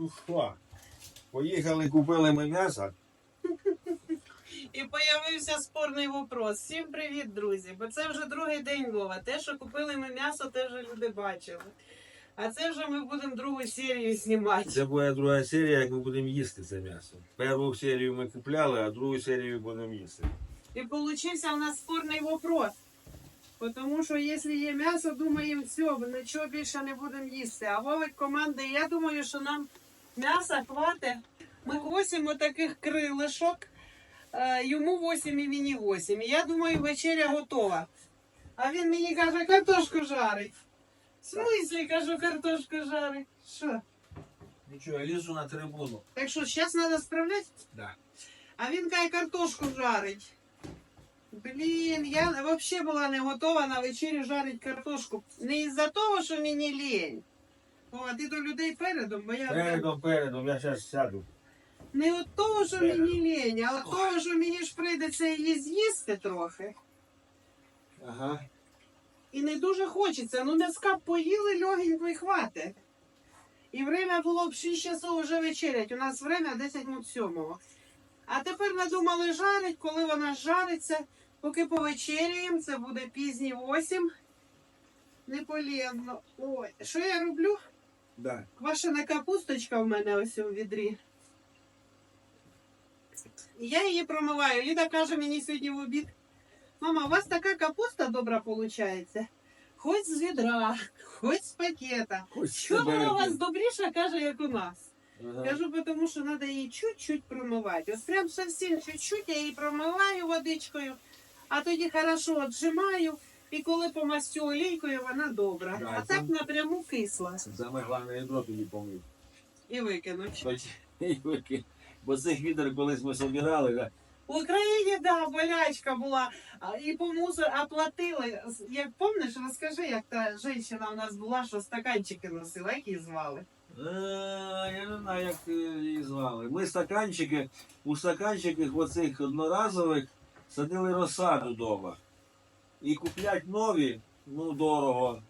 Ну що? Поїхали, купили ми м'ясо. І появився спорний вопрос. Всім привіт, друзі! Бо це вже другий день Вова. Те, що купили ми м'ясо, те вже люди бачили. А це вже ми будемо другу серію знімати. Це буде друга серія, як ми будемо їсти це м'ясо. Першу серію ми купляли, а другу серію будемо їсти. І получився у нас спорний вопрос. Тому що якщо є м'ясо, думаємо, все, нічого більше не будемо їсти. А Вовик команди, я думаю, що нам м'яса хватить. Ми 8 отаких крилишок, е, йому 8 і мені 8. І я думаю, вечеря готова. А він мені каже, картошку жарить. В смислі, кажу, картошку жарить. Що? Нічого, я лізу на трибуну. Так що, зараз треба справляти? Да. А він каже, картошку жарить. Блін, я взагалі була не готова на вечерю жарити картошку. Не із-за того, що мені лінь. О, а ти до людей передом, бо я Передом, передом, я зараз сяду. не від того, що мені лінь, а від того, що мені ж прийдеться її з'їсти трохи. Ага. І не дуже хочеться. Ну, м'яска б поїли легенько і хватить. І время було б 6 часов вже вечерять. У нас время 10 минут сьомого. А тепер надумали жарить, коли вона жариться, поки повечеряємо, це буде пізні 8. Неполємно. Ой, що я роблю? Да. Квашена капусточка в мене ось у відрі. І Я її промиваю. Ліда каже мені сьогодні в обід. Мама, у вас така капуста добра виходить. Хоч з відра, хоч з пакета. Хоч Чого себе вона у вас робити. добріша, каже, як у нас. Ага. Кажу, тому що треба її чуть-чуть промивати. Ось прям зовсім чуть-чуть я її промиваю водичкою, а тоді хорошо віджимаю. І коли помастю олійкою, вона добра. Да, а це- так напряму кисла. Саме головне ядро тоді помив. І викинуть. Бо цих відер колись ми собирали, да. В Україні, да, болячка була. А, І по мусор оплатили. Як помниш, розкажи, як та жінка у нас була, що стаканчики носила, як її звали. А, я не знаю, як е, її звали. Ми стаканчики, у стаканчиках оцих одноразових садили розсаду вдома. І куплять нові, ну дорого.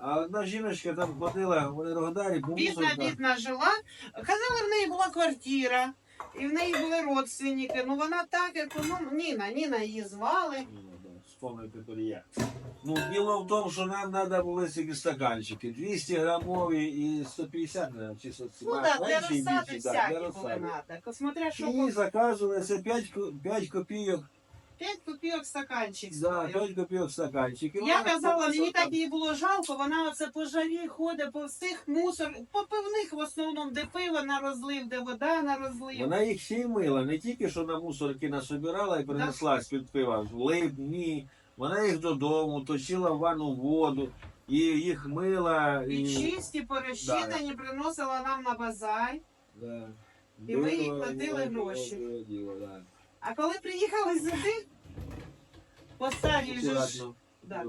А одна жіночка там ходила в Енергодарі Бідна, мусорках. бідна жила. Казали, в неї була квартира, і в неї були родственники. Ну вона так економ. Ніна, Ніна її звали. Ну, Вспомнити тепер я. Ну, діло в тому, що нам треба були ці стаканчики. 200 грамові і 150, наверное, чи 100. Ну так, для розсади всякі були надо. Смотря що І заказували це 5, 5 копійок. 5 копійок стаканчик Да, стоїв. 5 копійок стаканчик. І Я вона казала, мені так їй було жалко, вона оце по жарі ходить по всіх мусор, по пивних в основному, де пиво на розлив, де вода на розлив. Вона їх ще й мила, не тільки що на мусорки насобирала і принесла з-під пива, в лип, ні. Вона їх додому, точила в ванну воду, і їх мила. І чисті, порозчитані, приносила нам на базар. Да. І ми їй Було, платили було, гроші. діло, да. А коли приїхали сюди, по старій же ж, да,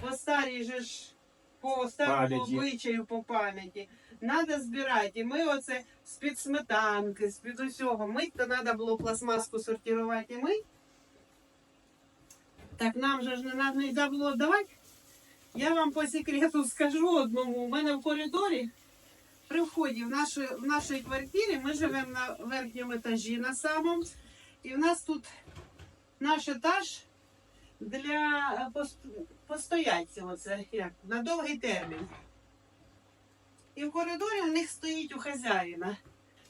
по старій же ж, по старому Пам'яті. обичаю, по пам'яті, треба збирати. І ми оце з-під сметанки, з-під усього. Мить то треба було пластмаску сортувати і мить. Так нам же ж не треба не треба було давати. Я вам по секрету скажу одному. У мене в коридорі при вході в нашу, в нашій квартирі ми живемо на верхньому етажі на самому. І в нас тут наш етаж для е, постояльців, оце як, на довгий термін. І в коридорі у них стоїть у хазяїна.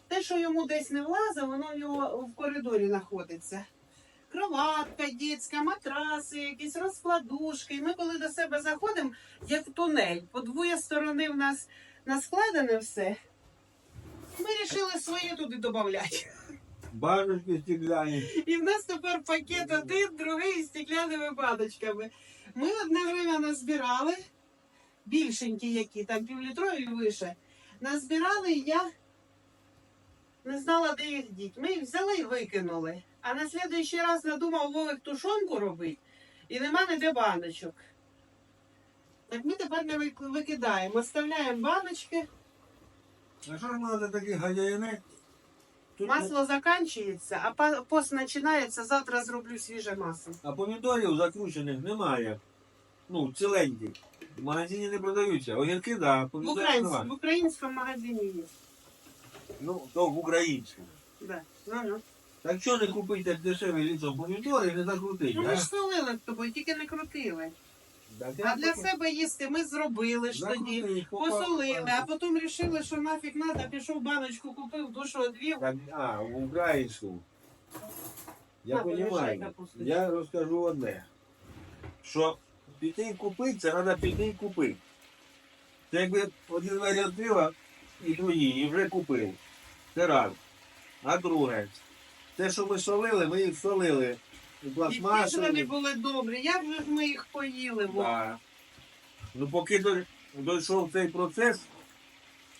Те, що йому десь не влазить, воно в нього в коридорі знаходиться. Кроватка дітська, матраси, якісь розкладушки. І ми, коли до себе заходимо, як в тунель, по двоє сторони в нас наскладене все. Ми вирішили своє туди додати. Баночки стекляні. І в нас тепер пакет один, другий з стеклянними баночками. Ми одне время назбирали, більшенькі які, там півлітрові і вище. Назбирали, і я не знала, де їх діть. Ми їх взяли і викинули. А на слідуючий раз надумав Вовик тушонку робити, і нема ніде баночок. Так ми тепер не викидаємо, оставляємо баночки. А що ж ми такі гадяїни? Тут Масло закінчується, а пост починається, завтра зроблю свіже масло. А помідорів закручених немає. Ну, ціленьких. В магазині не продаються. Огірки, да, В, українсь- немає. в українському магазині є. Ну, то в українську. Да. Ну, ну. Так що не купити дешеві літом помідори і не закрутити, Ну, ми ж солили з тобою, тільки не крутили. А для себе їсти ми зробили ж тоді. Посолили, а потім вирішили, що нафіг треба, пішов баночку, купив, душу одвів. А, українську. Я розумію. Я розкажу одне. Що піти і купити, це треба піти і купити. Це якби один варіант пива і другі, і вже купив. Це раз. А друге, те, що ми солили, ми їх солили. І ті ж вони були добрі. Як же ж ми їх поїли? во? Да. Ну, поки до- дійшов цей процес,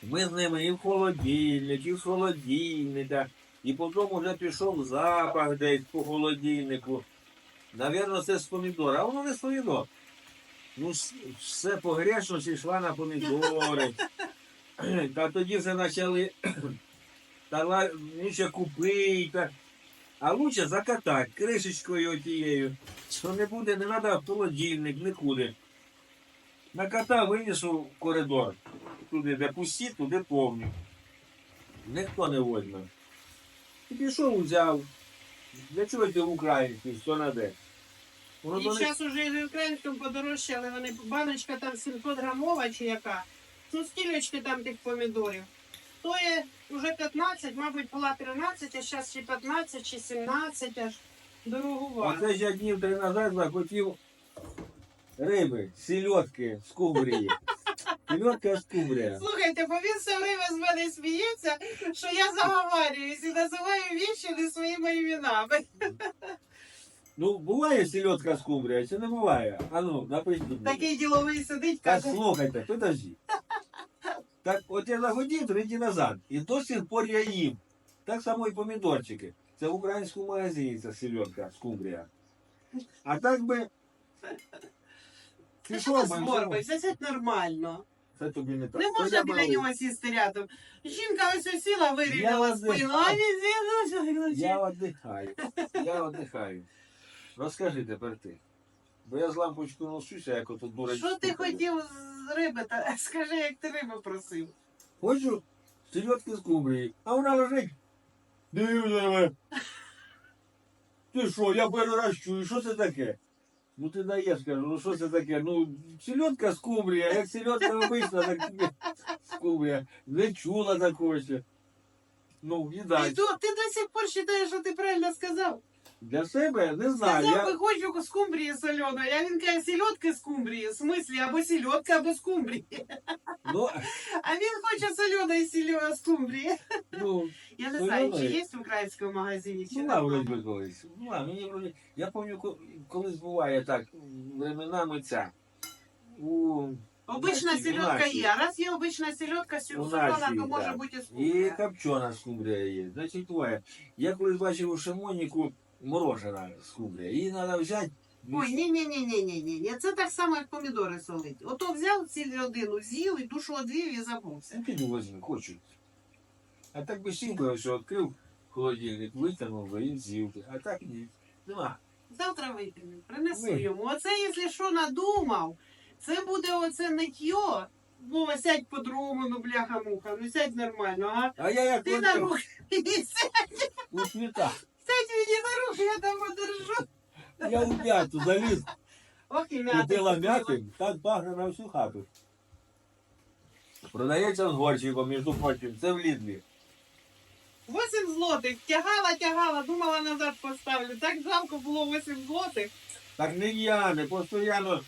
ми з ними і в холодильник, і з холодильника, і потім вже пішов запах десь по холодильнику. Навірно, це з помідора, а воно не з помідор. Ну, с- все погрешно йшла на помідори. Та тоді вже почали та ла- ну, ще купити. та- А лучше закатати кришечкою тією, що не буде, не треба в холодильник, нікуди. Накатав, виніс у коридор. Туди, де пусті, туди повні. Ніхто не возьме. І пішов, взяв. Для чого йти в український, що на де? Воно І зараз уже і в українському подорожчали, вони баночка там 700 грамова чи яка. Ну, стілечки там тих помідорів. Стоїть вже 15, мабуть, була 13, а зараз чи 15, чи 17 аж дорогувато. Оце я днів три назад захотів риби, сільотки, скумбрії. Сільотка скумбрія. Слухайте, бо він все время з мене сміється, що я заговарююсь і називаю віші не своїми іменами. Ну, буває сільотка скумбрія, чи не буває? А ну, напишіть. мені. Такий діловий сидить, Так каже, слухайте, подожди. Так от я захотів три дні назад, і до сих пор я їм. Так само і помідорчики. Це в українському магазині ця сільотка, скумбрія. А так би. ти що моркою? Сядь нормально. Це тобі не так. Не можна біля нього сісти рядом. Жінка ось сіла, вирівняла спину, а він зі Я віддихаю. Я віддихаю. Розкажи тепер ти. Бо я з лампочкою носуся, як ото дурачок. Що ти хотів з риби? Та скажи, як ти рибу просив. Хочу селедки з кумбрії, а вона лежить. Дивись на мене. Ти що, я перший раз чую, що це таке? Ну ти даєш, кажу, ну що це таке? Ну, селедка з кумбрія, як селедка обична, так скумбрія. Не чула такого ще. Ну, І їдай. то, ти до сих пор вважаєш, що ти правильно сказав. Для себе не знаю. Сказав, Я... би хочу скумбрії соленої, а він каже, сільотки скумбрії, в смислі, або сільотка, або скумбрії. Ну, А він хоче соленої сільо скумбрії. ну, Я не знаю, чи є в українському магазині, чи Була немає. вроді би колись. Була, мені вроді. Я пам'ятаю, колись буває так, временами ця. У... Обична Наші, сільотка є, а раз є обична сільотка, У солона, нашій, то може да. бути і І скумбрія. копчена скумбрія є. Значить, твоя. Я колись бачив у Шимоніку морожена скумбрія. Її треба взяти. Ой, ні, ні, ні, ні, ні, ні. Це так само, як помідори солить. Ото взяв цілу людину, з'їв і душу одвів і забувся. Ну, піду возьми, хочу. А так би би, що відкрив холодильник, витягнув би і з'їв. би. А так ні. Нема. Завтра витягну, принесу Ви. йому. Оце, якщо що надумав, це буде оце нитьо. Вова, сядь по-другому, ну бляха-муха, ну сядь нормально, а? А я як Ти на руки, сядь, у світах. Сядь мені на руки, я там подержу. Я у м'яту заліз. Ох, і м'яти. Купила м'яти, так пахне на всю хату. Продається з горчиком, між прочим, це в Лідлі. Восім злотих. Тягала, тягала, думала назад поставлю. Так жалко було 8 злотих. Так не в'яне, постійно,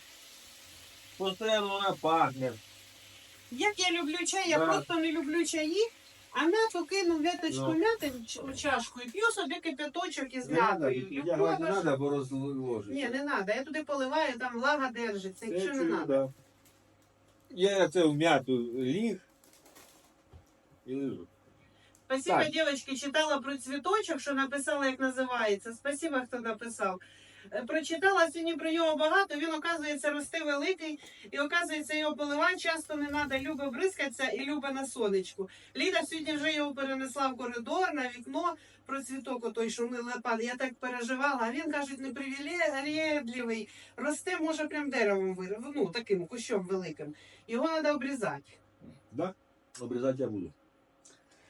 постійно вона пахне. Як я люблю чай, я Да. просто не люблю чаї. А м'яту кину в'яточку Ну. м'яти в ч- у чашку і п'ю собі кипяточок із Не треба, м'ятою. Ягод не треба, бо розложити. Ні, не треба. Я туди поливаю, там влага держиться. Це Якщо не чую, треба. да. Я це в м'яту ліг і лежу. Спасибо, Так. дівчатки, читала про цвіточок, що написала, як називається. Спасибо, хто написав. Е, Прочитала сьогодні про нього багато. Він, оказується, росте великий, і оказується, його поливати часто не треба, любить бризкатися і любить на сонечку. Ліда сьогодні вже його перенесла в коридор, на вікно про цвіток, отой, що ми лепали. Я так переживала. А він кажуть, непривілегливий. Росте, може, прям деревом вирив, ну таким кущом великим. Його треба обрізати. Да? Обрізати я буду.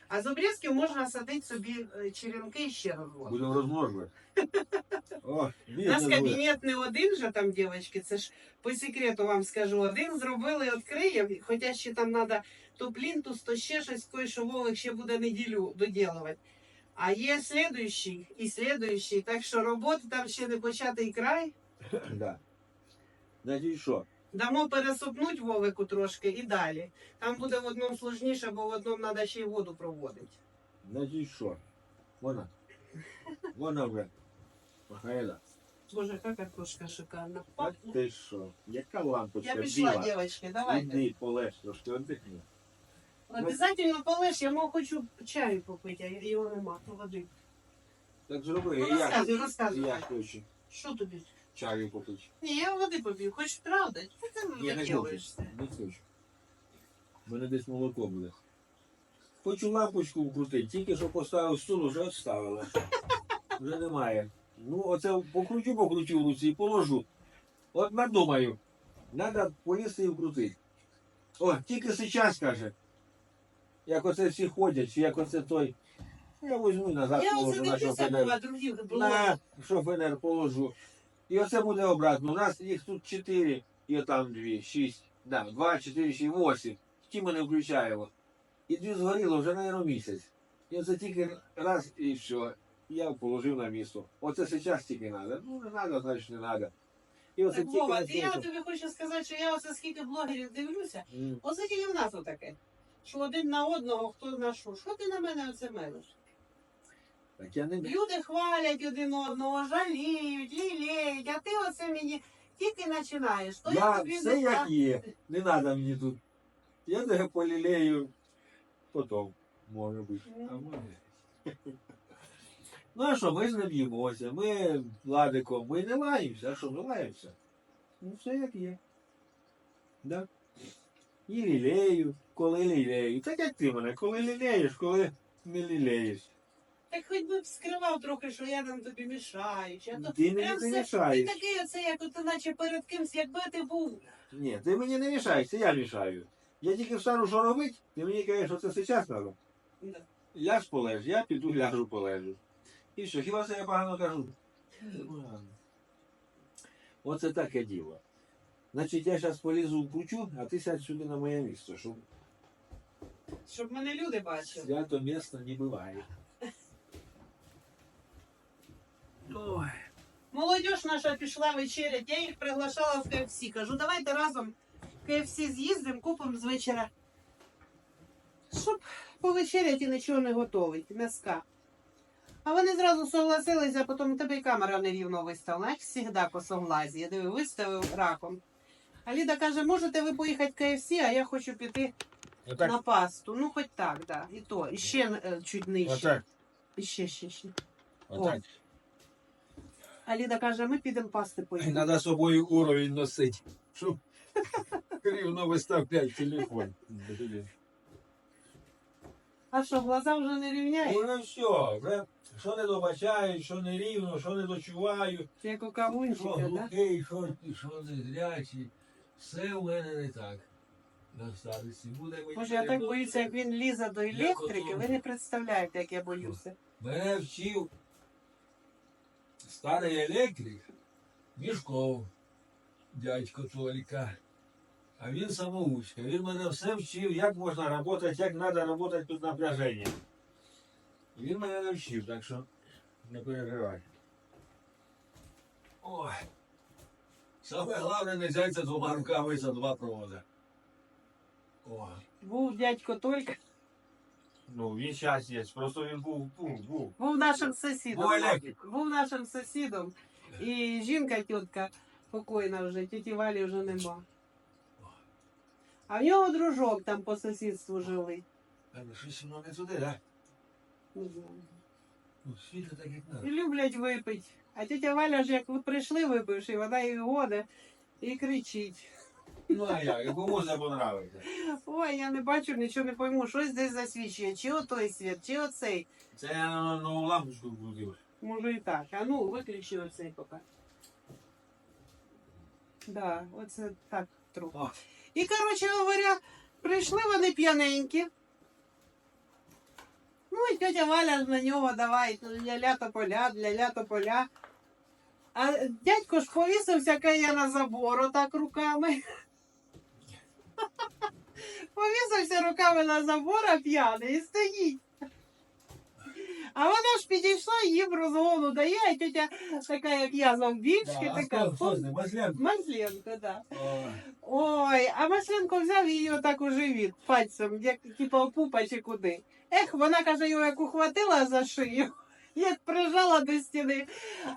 А з обрізків можна садити собі е, черенки і ще розводити. Будемо розмножувати. О, У бізнес нас буде. кабінет не один же там, дівчатки, це ж по секрету вам скажу. Один зробили, відкриємо, хоча ще там треба то плінтус, то ще щось, кое-що Вовик ще буде неділю доділувати. А є слідуючий і слідуючий, так що роботи там ще не початий край. Да. Значить що? Дамо пересупнуть Вовику трошки і далі. Там буде в одному сложніше, бо в одному треба ще й воду проводити. Значить що? Вона. Вона вже. Михайла. Боже, яка картошка шикарна. А ти що? Яка лампочка Я пішла, біла? дівчатки, давайте. Іди полеж, трошки віддихни. Обязательно полиш, я мов хочу чаю попити, а його нема, то води. Так зроби, Ну, і я, розказуй, і розказуй. я хочу Що тобі? Чаю попити. Ні, я води поп'ю, хочеш правда? Ти там не хочу. Не хочу. У мене десь молоко буде. Хочу лампочку вкрутити, тільки що поставив стул, вже відставила. Вже немає. Ну, оце покручу, покручу в руці і положу. От надумаю. Треба полізти і вкрутити. О, тільки зараз каже. Як оце всі ходять, чи як оце той. Я візьму назад, Я положу на шофенер. На шофенер положу. І оце буде обратно. У нас їх тут чотири, і там дві, шість, да, два, чотири, шість, восім. Ті ми не включаємо. І дві згоріло вже, наверное, місяць. І оце тільки раз і все. Я положив на місто. Оце зараз тільки треба. Ну, не треба, значить не треба. І оце Так, Вова, ти я тобі хочу сказати, що я оце скільки блогерів дивлюся, М. оце тільки в нас отаке. Що один на одного, хто на що. Що ти на мене оце мелиш? Так я не Люди хвалять один одного, жаліють, лілеють, а ти оце мені тільки починаєш. То я, Я тобі все не як є. Не треба мені тут. Я тебе полілею потім, може бути. А може. Ну а що, ми ж не б'ємося, ми ладиком, ми не лаємося, а що, ми лаємося? Ну все як є. Да? І лілею, коли лілею. Так як ти мене, коли лілеєш, коли не лілеєш. Так хоч би б скривав трохи, що я там тобі мішаю. Чи, а то Ти мені прям не все- Ти мішаєш. такий оце, як от, наче перед кимсь, якби ти був. Ні, ти мені не мішаєш, це я мішаю. Я тільки встану, що робити, ти мені кажеш, що це зараз треба. Да. Ляж полеж, я піду ляжу полежу. І що, хіба це я погано кажу? Оце таке діло. Значить, я зараз полізу вкручу, а ти сядь сюди на моє місце, щоб Щоб мене люди бачили. свято місто не буває. Ой. Молодіж наша пішла вечерять, я їх приглашала в КФС. Кажу, давайте разом в КФС з'їздимо, купимо з вечора. Щоб повечеряти і нічого не готовить, м'яска. А вони зразу согласилися, а потім у тебе і камера нерівно виставила, як завжди косоглазі. Я диви, виставив раком. А Ліда каже, можете ви поїхати в КФС, а я хочу піти Отак, на пасту. Ну, хоч так, да. І то, і ще е, чуть нижче. отак, І ще, ще, ще. отак. А Ліда каже, ми підемо пасти поїмо. Треба з собою уровень носити, щоб рівно виставляти телефон. А що, глаза вже не рівняють? Уже все, вже що не добачаю, що не рівно, що не дочуваю, Як у що кавунчика, да? глухий, що, що не зрячий. Все в мене не так. На старості буде мені. Боже, я так боюся, як він лізе до електрики, ви не представляєте, як я боюся. Мене вчив старий електрик Мішков, дядько Толіка. А він самоучка. Він мене все вчив, як можна працювати, як треба працювати під напряженням. І він мене навчив, так що не переживай. Ой. Саме головне не взяться двома руками за два провода. О. Був дядько Толька, Ну, він зараз є, просто він був, був, був. був нашим сусідом. Був електрик. Був нашим сусідом. І жінка тітка покойна вже, тіті Валі вже нема. А в нього дружок там по сусідству жили. А ну щось воно не туди, так? Не знаю. Ну, світло так як І надо. люблять випити. А тітя Валя ж як ви прийшли випивши, вона їх годе і кричить. Ну, а як, кому це понравиться? Ой, я не бачу, нічого не пойму, щось десь засвічує, чи отой світ, чи оцей. Це я на нову лампочку вкрутив. Може і так. А ну, виключи оцей поки. Да, оце так трохи. О. І, коротше говоря, прийшли вони п'яненькі. Ну і тетя Валя на нього давай ля-ля тополя, ля-ля тополя. А дядько ж повісився каже на забор отак руками. Повісився руками на забор, п'яний і стоїть. А вона ж підійшла, їм розгону дає, а тетя така, як я завбільшки, така. Масленко, так. Ой, а Масленко взяв її отак у живіт пальцем, як типа пупа чи куди. Ех, вона каже, його як ухватила за шию, як прижала до стіни.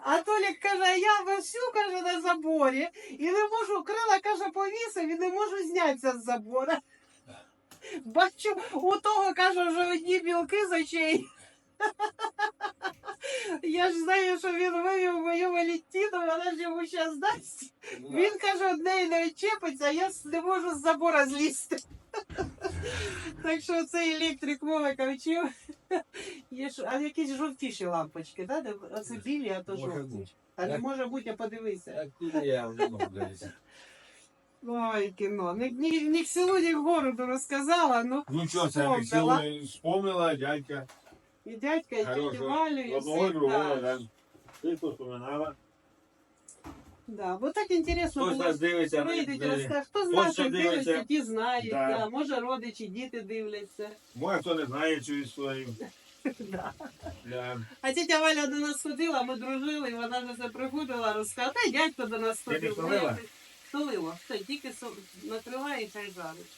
А Толік каже, я вовсю каже на заборі і не можу, крила каже, повісив і не можу знятися з забора. Бачу, у того каже, вже одні білки з очей. Я ж знаю, що він вивів мою Валентину, вона ж йому зараз дасть. Він каже, одне і не відчепиться, а я не можу з забора злізти. Так що цей електрик Вовика вчив. Є ж, а якісь жовтіші лампочки, да? де Оце білі, а то Може жовті. бути. А не Так. може бути, а подивися. А куди я вже можу дивитися? Ой, кіно. Ні, ні, ні к селу, ні к городу розказала, ну Ну що, це Вспомнила. весело, спомнила дядька. І дядька, і тітю. Валю, і Одного всіх. другого, Да. да. Ти поспоминала. Да. Бо так інтересно Хтось було. нас дивиться. Де- розкажуть. Хто з Ось наших що дивиться. дивиться, ті знають. Да. Да. Може родичі, діти дивляться. Моя хто не знає цю історію. Да. Да. А тітя Валя до нас ходила, ми дружили, і вона вже це приходила, розказала. Та й дядько до нас Ти не ходив. солила? Солила. Все, тільки накриває і хай жарить.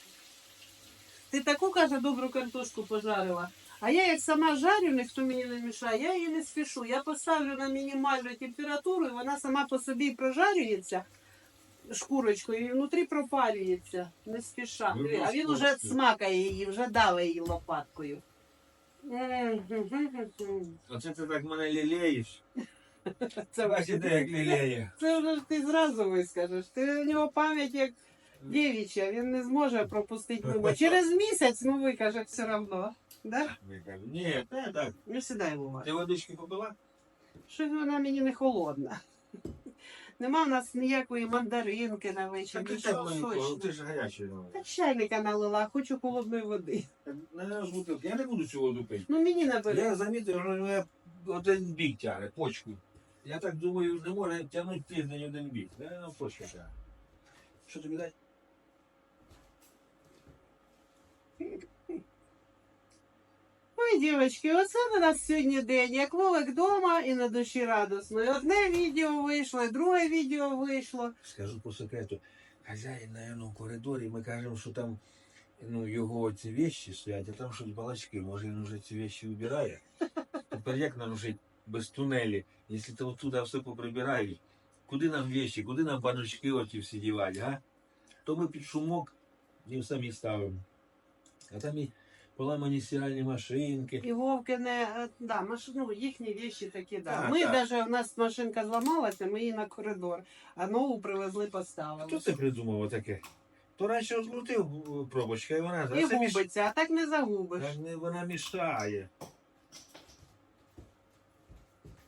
Ти таку, каже, добру картошку пожарила. А я як сама жарю, ніхто мені не мішає, я її не спішу. Я поставлю на мінімальну температуру, і вона сама по собі прожарюється шкурочкою, і внутрі пропарюється, не спіша. Ну, А він вже смакає її, вже давить її лопаткою. Оце ти так мене лілеєш. Це Бачите, як лілеє. Це вже ж ти зразу вискажеш. Ти у нього пам'ять як дівіча, він не зможе пропустити мимо. Через місяць, ну викаже все одно. Да? Ні, та так. Ну сідай Вова. Ти водички попила? Щось вона мені не холодна. Нема в нас ніякої мандаринки на вечір, Так ти нічого сочного. ти ж гарячий. давай. Та чайника налила, хочу холодної води. Бутилки. Я не буду цю воду пити. Ну мені набери. Я замітив, що мене один бік тягне, почку. Я так думаю, не може тягнути тиждень один бік. Да, ну, почка тягне. Що тобі дати? Ой, дівчатки, оце на нас сьогодні день. Як Вовик вдома і на душі радосно. І одне відео вийшло, і друге відео вийшло. Скажу по секрету. Хазяїн, наверное, в коридорі, ми кажемо, що там ну, його ці вещи стоять, а там щось балачки. Може він вже ці вещи вибирає. Тепер як нам жити без тунелі, якщо то оттуда все поприбирають? Куди нам вещи, куди нам баночки оті всі дівати, а? То ми під шумок їм самі ставимо. А там і поламані стиральні машинки. І Вовкине, е, да, маш... ну, їхні вещи такі, да. Так, ми так. навіть, у нас машинка зламалася, ми її на коридор, а нову привезли, поставили. Хто це придумав таке? То раніше розкрутив е, пробочка, і вона І це міш- губиться, а так не загубиш. Так не вона мішає.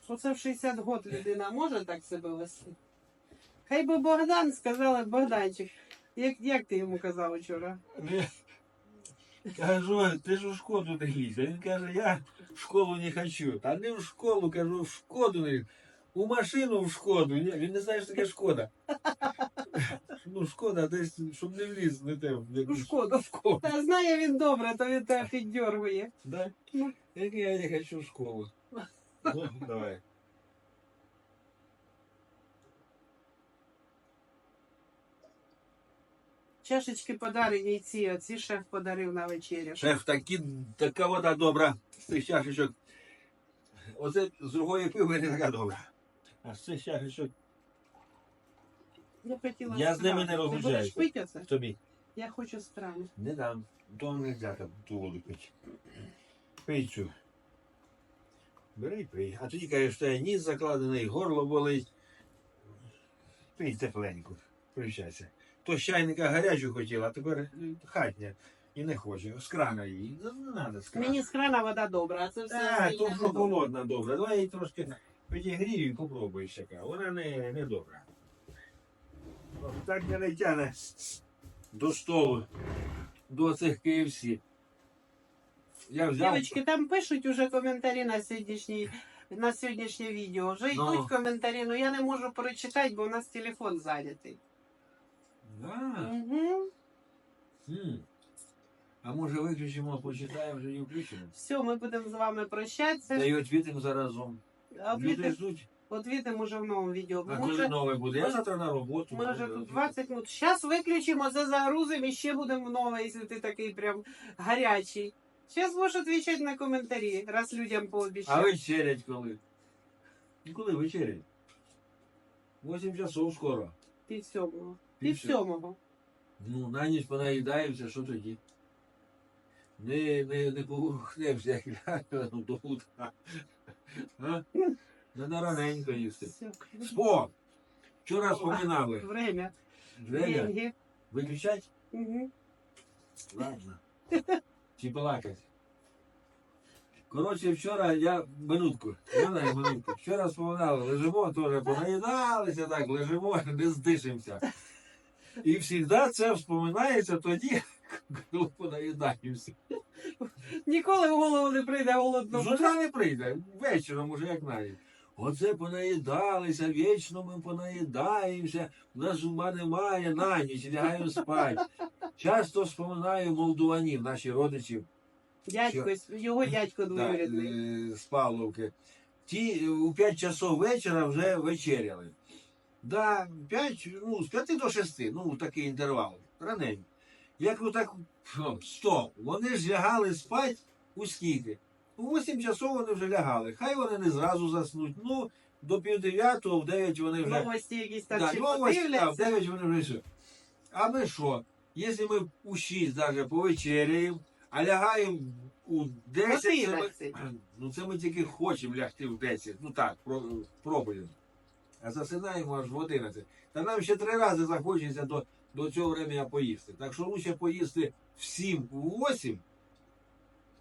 Оце в 60 год людина може так себе вести. Хай би Богдан сказали, Богданчик, як, як ти йому казав вчора? Кажу, ти ж у шкоду не лізь. А Він каже, я в школу не хочу. Та не в школу, кажу, в шкоду не. У машину в шкоду. Ні, він не знає, що таке шкода. Ну, шкода, десь, щоб не вліз, не те. в У якусь шкоду. школу. Та знає він добре, то він тебе піддергує. Да? Ну. Я не хочу в школу. Ну, давай. Чашечки подарені ці, оці шеф подарив на вечерю. Шеф, такі, така вода добра з цих чашечок. Оце з другої пиви не така добра. А з цих чашечок Я хотіла Я з ними не Ти будеш пити оце? тобі. Я хочу страни. Не дам. То не можна ту воду пити. Пий цю. Бери і пий. А тоді кажеш, що я ніс закладений, горло болить. Пий тепленьку. Привчайся. То з чайника гарячу хотіла, а тепер хатня. І не хоче. З крана її. Ну, Не треба з крана. Мені з крана вода добра, а це все. Остальне то не що холодна добра. Давай її трошки підігрію і попробуєш яка. Вона не, не добра. О, Так мене тяне до столу, до цих KFC. Я взяв. Дівчатки, там пишуть уже коментарі на сьогоднішній. На сьогоднішнє відео вже Ну. йдуть коментарі, але я не можу прочитати, бо у нас телефон зайнятий. Да. Угу. М. А може виключимо, почитаємо, вже і включимо. Все, ми будемо з вами Та прощатися. й відвітимо заразом. А Люди ждуть. відвідемо вже в новому відео. А Ми коли вже, нове буде? Я завтра на роботу. ми вже тут 20 минут. Зараз виключимо, це загрузимо і ще будемо в нове, якщо ти такий прям гарячий. Зараз можеш відповідати на коментарі, раз людям А пообіцяв. вечерять коли? Ну коли вечерять? 8 часов скоро. Пів сьомого. Пів сьомого. Ну, на ніч понаїдаємося, що тоді? Не, не, не поворухнемося, як лягаємо до утра. А? Треба раненько їсти. Все. Спо! Вчора вспоминали. Время. Время? Виключать? Угу. Ладно. Чи балакать? Коротше, вчора я минутку, я минутку. Вчора вспоминали, лежимо, теж понаїдалися так, лежимо, не здишимося. І завжди це вспоминається тоді, коли понаїдаємося. Ніколи в голову не прийде голодно. утра не прийде, вечором уже як навіть. Оце понаїдалися, вічно ми понаїдаємося, у нас зуба немає, на ніч лягаємо спати. Часто вспоминаю молдуванів, наші родичів. Дядько, його дядько Да, двоюрідний. е, з Павловки. Ті у 5 часов вечора вже вечеряли. Да, 5, ну, з 5 до 6, ну, такий інтервал, раненько. Як отак, стоп, вони ж лягали спати у скільки? У 8 часов вони вже лягали. Хай вони не зразу заснуть. Ну, до пів дев'ятого, в 9 вони вже. Новості якісь там Да, чи новості, а в 9 вони вже все. А ми що? Якщо ми у 6 навіть повечеряємо, а лягаємо у 10, це ми, ну це ми тільки хочемо лягти в 10. Ну так, пробуємо. А засинаємо аж в 11. Та нам ще три рази захочеться до, до цього времени поїсти. Так що лучше поїсти в 7, в 8,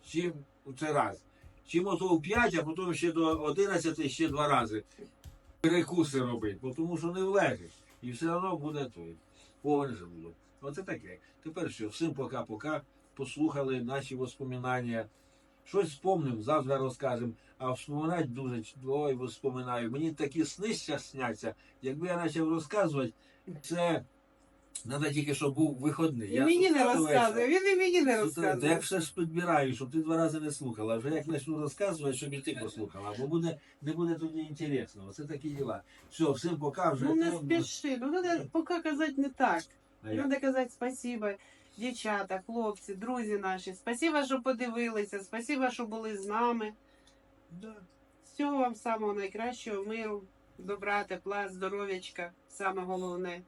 чим у це раз. Чим ото в 5, а потім ще до 11 ще два рази перекуси робити, тому що не влежиш. І все одно буде той. Повне же. Оце таке. Тепер що, всім пока-пока. Послухали наші воспоминання. Щось спомним, завтра розкажемо. А вспоминати дуже ой, вспоминаю. Мені такі сни сняться. Якби я почав розказувати, це треба тільки, щоб був виходний. І мені не розказує, він і мені не Та я все ж підбираю, щоб ти два рази не слухала. Вже як почну розказувати, щоб і ти послухала, бо буде, не буде тоді інтересно. Оце такі діла. Все, всім пока вже. Ну не спіши, ну треба поки казати не так. Треба казати спасибо, дівчата, хлопці, друзі наші. Спасибо, що подивилися, спасибо, що були з нами. Да. Всього вам самого найкращого, миру, добра, тепла, здоров'ячка, саме головне.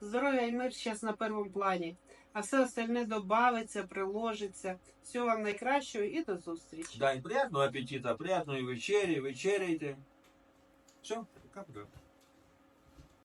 Здоров'я і мир зараз на першому плані, а все остальне добавиться, приложиться. Всього вам найкращого і до зустрічі. Да, і приятного апетита, приятної вечері, вечеряйте. Все, пока-пока.